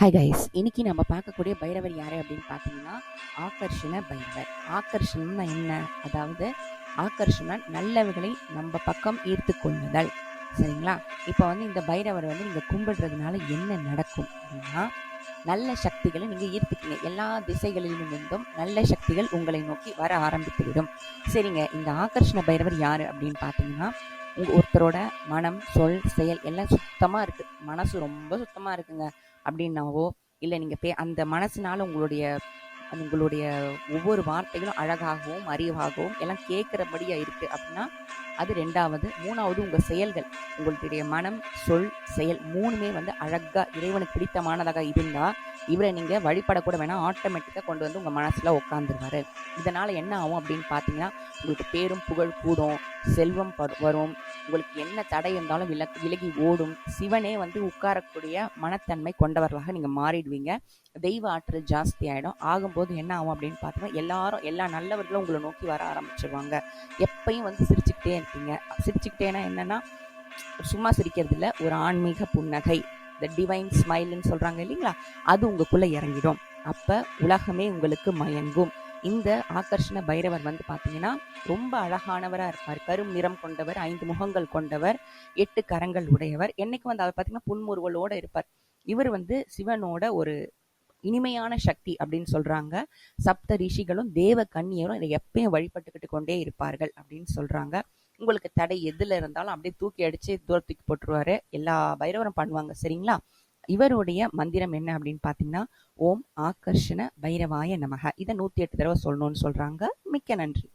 Hi guys இன்னைக்கு நம்ம பார்க்கக்கூடிய பைரவர் யார் அப்படின்னு பார்த்தீங்கன்னா ஆகர்ஷண பைரவர். ஆகர்ஷணம்னா என்ன? அதாவது ஆகர்ஷண நல்லவர்களை நம்ம பக்கம் ஈர்த்து கொள்ளுதல். சரிங்களா? இப்போ வந்து இந்த பைரவர் வந்து நீங்கள் கும்பிடுறதுனால என்ன நடக்கும் அப்படின்னா நல்ல சக்திகளை நீங்கள் ஈர்த்துக்கீங்க. எல்லா திசைகளிலும் இருந்தும் நல்ல சக்திகள் உங்களை நோக்கி வர ஆரம்பித்து விடும் சரிங்க. இந்த ஆகர்ஷண பைரவர் யார் அப்படின்னு பார்த்தீங்கன்னா உங்கள் ஒருத்தரோட மனம் சொல் செயல் எல்லாம் சுத்தமாக இருக்குது மனசு ரொம்ப சுத்தமாக இருக்குங்க. அப்படின்னாவோ இல்லை நீங்கள் பே அந்த மனசுனால உங்களுடைய உங்களுடைய ஒவ்வொரு வார்த்தைகளும் அழகாகவும் அறிவாகவும் எல்லாம் கேட்குறபடியாக இருக்குது அப்படின்னா அது ரெண்டாவது. மூணாவது உங்கள் செயல்கள். உங்களுடைய மனம் சொல் செயல் மூணுமே வந்து அழகாக இறைவனுக்கு பிடித்தமானதாக இருந்தால் இவரை நீங்கள் வழிபடக்கூட வேணாம். ஆட்டோமேட்டிக்காக கொண்டு வந்து உங்கள் மனசில் உட்காந்துருவார் இதனால் என்ன ஆகும் அப்படின்னு பார்த்தீங்கன்னா உங்களுக்கு பேரும் புகழ் கூடும். செல்வம் வரும். உங்களுக்கு என்ன தடை இருந்தாலும் வில விலகி ஓடும். சிவனே வந்து உட்காரக்கூடிய மனத்தன்மை கொண்டவர்களாக நீங்கள் மாறிடுவீங்க. தெய்வ ஆற்றல் ஜாஸ்தி ஆகிடும் ஆகும்போது என்ன ஆகும் அப்படின்னு பார்த்தோம்னா எல்லாரும் எல்லா நல்லவர்களும் உங்களை நோக்கி வர ஆரம்பிச்சிருவாங்க. எப்பயும் வந்து சிரிச்சுக்கிட்டே இருப்பீங்க. சிரிச்சுக்கிட்டேன்னா என்னன்னா சும்மா சிரிக்கிறது இல்லை. ஒரு ஆன்மீக புன்னகை. த டிவைன் ஸ்மைல்னு சொல்கிறாங்க இல்லைங்களா? அது உங்களுக்குள்ளே இறங்கிடும். அப்போ உலகமே உங்களுக்கு மயங்கும். இந்த ஆகர்ஷண பைரவர் வந்து பார்த்தீங்கன்னா ரொம்ப அழகானவராக இருப்பார். கரும் நிறம் கொண்டவர் ஐந்து முகங்கள் கொண்டவர் எட்டு கரங்கள் உடையவர். என்னைக்கு வந்து அவர் பார்த்தீங்கன்னா புன்முறுவலோடு இருப்பார். இவர் வந்து சிவனோட ஒரு இனிமையான சக்தி அப்படின்னு சொல்றாங்க. சப்த ரிஷிகளும் தேவ கன்னியரும் இதை எப்பயும் வழிபட்டுக்கிட்டு கொண்டே இருப்பார்கள் அப்படின்னு சொல்றாங்க. உங்களுக்கு தடை எதுல இருந்தாலும் அப்படியே தூக்கி அடிச்சு தூரத்துக்கு போட்டுருவாரு. எல்லா பைரவரும் பண்ணுவாங்க சரிங்களா? இவருடைய மந்திரம் என்ன அப்படின்னு பார்த்தீங்கன்னா ஓம் ஆகர்ஷண பைரவாய நமக இதை நூற்றி எட்டு தடவை சொல்லணும்னு சொல்கிறாங்க மிக்க நன்றி.